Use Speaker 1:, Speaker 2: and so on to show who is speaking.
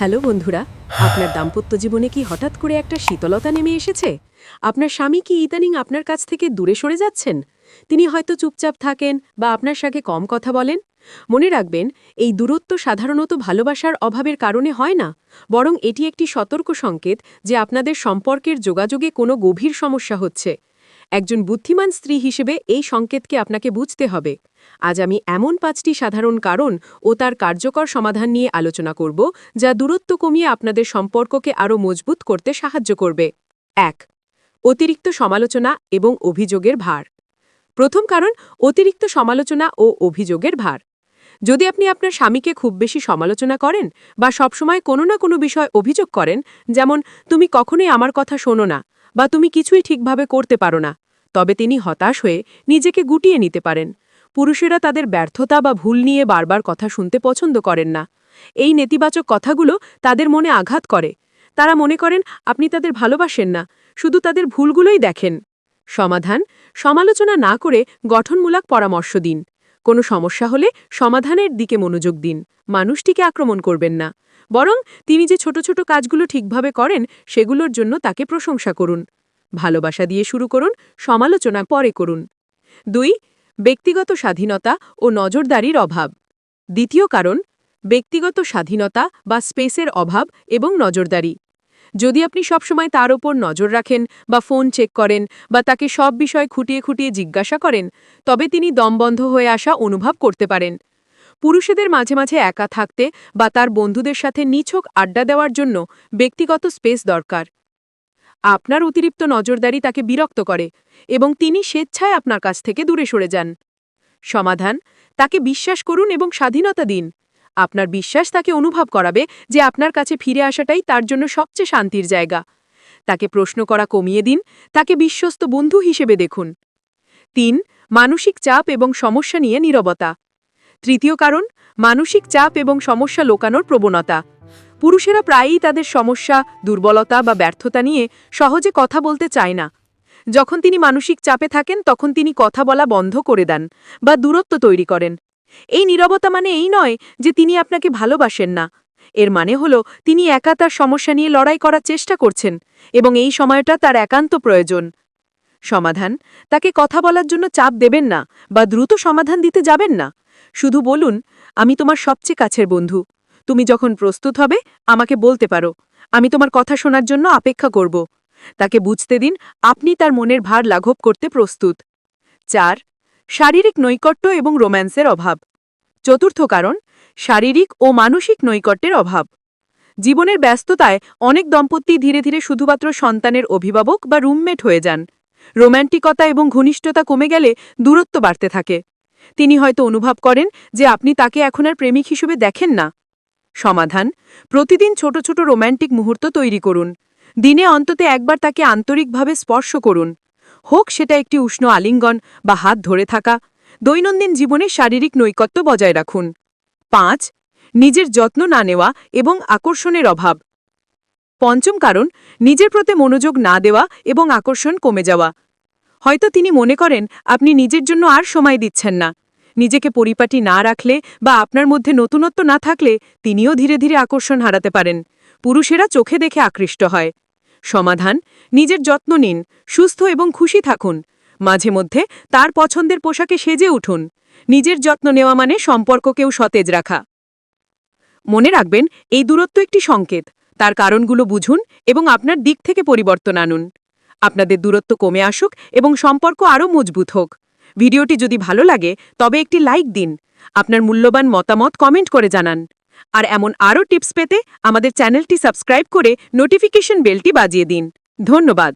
Speaker 1: Hello বন্ধুরা আপনার দাম্পত্য জীবনে কি হঠাৎ করে একটা শীতলতা নেমে এসেছে? আপনার স্বামী কি ইদানিং আপনার কাছ থেকে দূরে সরে যাচ্ছেন? তিনি হয়তো চুপচাপ থাকেন বা আপনার সাথে কম কথা বলেন? মনে রাখবেন এই দূরত্ব সাধারণত ভালোবাসার অভাবের কারণে হয় না বরং এটি একটি সতর্ক সংকেত যে আপনাদের সম্পর্কের যোগাযোগে কোনো গভীর সমস্যা হচ্ছে। একজন বুদ্ধিমান স্ত্রী হিসেবে এই সংকেতকে আপনাকে বুঝতে হবে। আজ আমি এমন পাঁচটি সাধারণ কারণ ও তার কার্যকর সমাধান নিয়ে আলোচনা করব, যা দূরত্ব কমিয়ে আপনাদের সম্পর্ককে আরও মজবুত করতে সাহায্য করবে। এক, অতিরিক্ত সমালোচনা এবং অভিযোগের ভার। প্রথম কারণ, অতিরিক্ত সমালোচনা ও অভিযোগের ভার। যদি আপনি আপনার স্বামীকে খুব বেশি সমালোচনা করেন বা সবসময় কোনো না কোনো বিষয় অভিযোগ করেন, যেমন, তুমি কখনোই আমার কথা শোনো না বা তুমি কিছুই ঠিকভাবে করতে পারো না, তবে তিনি হতাশ হয়ে নিজেকে গুটিয়ে নিতে পারেন। পুরুষেরা তাদের ব্যর্থতা বা ভুল নিয়ে বারবার কথা শুনতে পছন্দ করেন না। এই নেতিবাচক কথাগুলো তাদের মনে আঘাত করে। তারা মনে করেন, আপনি তাদের ভালোবাসেন না, শুধু তাদের ভুলগুলোই দেখেন। সমাধান, সমালোচনা না করে গঠনমূলক পরামর্শ দিন। কোনো সমস্যা হলে সমাধানের দিকে মনোযোগ দিন। মানুষটিকে আক্রমণ করবেন না। বরং তিনি যে ছোট ছোট কাজগুলো ঠিকভাবে করেন, সেগুলোর জন্য তাকে প্রশংসা করুন। ভালোবাসা দিয়ে শুরু করুন, সমালোচনা পরে করুন। দুই, ব্যক্তিগত স্বাধীনতা ও নজরদারির অভাব। দ্বিতীয় কারণ, ব্যক্তিগত স্বাধীনতা বা স্পেসের অভাব এবং নজরদারি। যদি আপনি সবসময় তার ওপর নজর রাখেন বা ফোন চেক করেন বা তাকে সব বিষয় খুঁটিয়ে খুঁটিয়ে জিজ্ঞাসা করেন, তবে তিনি দমবন্ধ হয়ে আসা অনুভব করতে পারেন। পুরুষেদের মাঝে মাঝে একা থাকতে বা তার বন্ধুদের সাথে নিছক আড্ডা দেওয়ার জন্য ব্যক্তিগত স্পেস দরকার। আপনার অতিরিক্ত নজরদারি তাকে বিরক্ত করে এবং তিনি স্বেচ্ছায় আপনার কাছ থেকে দূরে সরে যান। সমাধান, তাকে বিশ্বাস করুন এবং স্বাধীনতা দিন। আপনার বিশ্বাস তাকে অনুভব করাবে যে আপনার কাছে ফিরে আসাটাই তার জন্য সবচেয়ে শান্তির জায়গা। তাকে প্রশ্ন করা কমিয়ে দিন, তাকে বিশ্বস্ত বন্ধু হিসেবে দেখুন। তিন, মানসিক চাপ এবং সমস্যা নিয়ে নীরবতা। তৃতীয় কারণ, মানসিক চাপ এবং সমস্যা লোকানোর প্রবণতা। পুরুষেরা প্রায়ই তাদের সমস্যা, দুর্বলতা বা ব্যর্থতা নিয়ে সহজে কথা বলতে চায় না। যখন তিনি মানসিক চাপে থাকেন, তখন তিনি কথা বলা বন্ধ করে দেন বা দূরত্ব তৈরি করেন। এই নীরবতা মানে এই নয় যে তিনি আপনাকে ভালোবাসেন না। এর মানে হল, তিনি একা তার সমস্যা নিয়ে লড়াই করার চেষ্টা করছেন এবং এই সময়টা তার একান্ত প্রয়োজন। সমাধান, তাকে কথা বলার জন্য চাপ দেবেন না বা দ্রুত সমাধান দিতে যাবেন না। শুধু বলুন, আমি তোমার সবচেয়ে কাছের বন্ধু। তুমি যখন প্রস্তুত হবে, আমাকে বলতে পারো। আমি তোমার কথা শোনার জন্য অপেক্ষা করব। তাকে বুঝতে দিন, আপনি তার মনের ভার লাঘব করতে প্রস্তুত। চার শারীরিক নৈকট্য এবং রোম্যান্সের অভাব। চতুর্থ কারণ, শারীরিক ও মানসিক নৈকট্যের অভাব। জীবনের ব্যস্ততায় অনেক দম্পতি ধীরে ধীরে শুধুমাত্র সন্তানের অভিভাবক বা রুমমেট হয়ে যান। রোম্যান্টিকতা এবং ঘনিষ্ঠতা কমে গেলে দূরত্ব বাড়তে থাকে। তিনি হয়তো অনুভব করেন যে আপনি তাকে এখন আর প্রেমিক হিসেবে দেখেন না। সমাধান, প্রতিদিন ছোট ছোট রোম্যান্টিক মুহূর্ত তৈরি করুন। দিনে অন্তত একবার তাকে আন্তরিকভাবে স্পর্শ করুন। হোক সেটা একটি উষ্ণ আলিঙ্গন বা হাত ধরে থাকা, দৈনন্দিন জীবনে শারীরিক নৈকট্য বজায় রাখুন। পাঁচ, নিজের যত্ন না নেওয়া এবং আকর্ষণের অভাব। পঞ্চম কারণ, নিজের প্রতি মনোযোগ না দেওয়া এবং আকর্ষণ কমে যাওয়া। হয়তো তিনি মনে করেন, আপনি নিজের জন্য আর সময় দিচ্ছেন না। নিজেকে পরিপাটি না রাখলে বা আপনার মধ্যে নতুনত্ব না থাকলে তিনিও ধীরে ধীরে আকর্ষণ হারাতে পারেন। পুরুষেরা চোখে দেখে আকৃষ্ট হয়। সমাধান, নিজের যত্ন নিন, সুস্থ এবং খুশি থাকুন। মাঝে মধ্যে তার পছন্দের পোশাকে সেজে উঠুন। নিজের যত্ন নেওয়া মানে সম্পর্ককেও সতেজ রাখা। মনে রাখবেন, এই দূরত্ব একটি সংকেত। তার কারণগুলো বুঝুন এবং আপনার দিক থেকে পরিবর্তন আনুন। আপনাদের দূরত্ব কমে আসুক এবং সম্পর্ক আরও মজবুত হোক। ভিডিওটি যদি ভালো লাগে, তবে একটি লাইক দিন। আপনার মূল্যবান মতামত কমেন্ট করে জানান। আর এমন আরও টিপস পেতে আমাদের চ্যানেলটি সাবস্ক্রাইব করে নোটিফিকেশন বেলটি বাজিয়ে দিন। ধন্যবাদ।